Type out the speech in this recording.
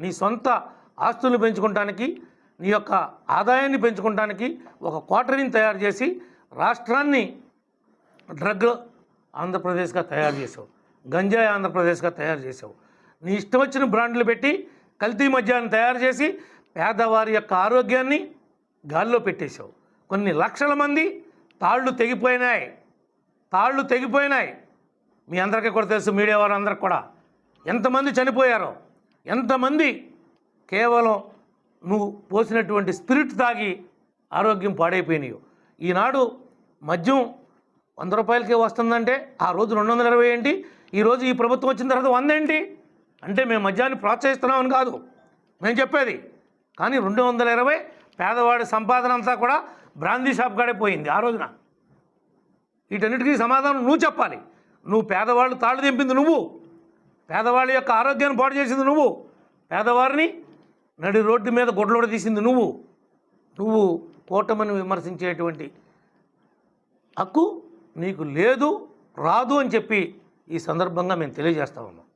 నీ సొంత ఆస్తులు పెంచుకోవటానికి నీ యొక్క ఆదాయాన్ని పెంచుకోవటానికి ఒక క్వార్టరీని తయారు చేసి రాష్ట్రాన్ని డ్రగ్ ఆంధ్రప్రదేశ్గా తయారు చేసావు. గంజాయి ఆంధ్రప్రదేశ్గా తయారు చేసావు. నీ ఇష్టం వచ్చిన బ్రాండ్లు పెట్టి కల్తీ మద్యాన్ని తయారు చేసి పేదవారి యొక్క ఆరోగ్యాన్ని గాల్లో పెట్టేశావు. కొన్ని లక్షల మంది తాళ్ళు తెగిపోయినాయి. తాళ్ళు తెగిపోయినాయి. మీ అందరికీ కూడా తెలుసు మీడియా వారందరికి కూడా. ఎంతమంది చనిపోయారో? ఎంతమంది కేవలం నువ్వు పోసినటువంటి స్పిరిట్ తాగి ఆరోగ్యం పాడైపోయినాయో. ఈనాడు మద్యం వంద రూపాయలకే వస్తుందంటే ఆ రోజు రెండు వందల ఇరవై ఏంటి? ఈరోజు ఈ ప్రభుత్వం వచ్చిన తర్వాత వంద ఏంటి అంటే మేము మద్యాన్ని ప్రోత్సహిస్తున్నామని కాదు. మేము చెప్పేది. కానీ రెండు వందల ఇరవై పేదవాడి సంపాదన అంతా కూడా బ్రాందీ షాప్ కాడే పోయింది ఆ రోజున. వీటన్నిటికీ సమాధానం నువ్వు చెప్పాలి. నువ్వు పేదవాళ్ళు తాళ్ళు దింపింది నువ్వు. పేదవాళ్ళ యొక్క ఆరోగ్యాన్ని పాడు చేసింది నువ్వు. పేదవారిని నడి రోడ్డు మీద గొడ్లోడ తీసింది నువ్వు. నువ్వు కూటమిని విమర్శించేటువంటి హక్కు నీకు లేదు రాదు అని చెప్పి ఈ సందర్భంగా మేము తెలియజేస్తా ఉన్నాం.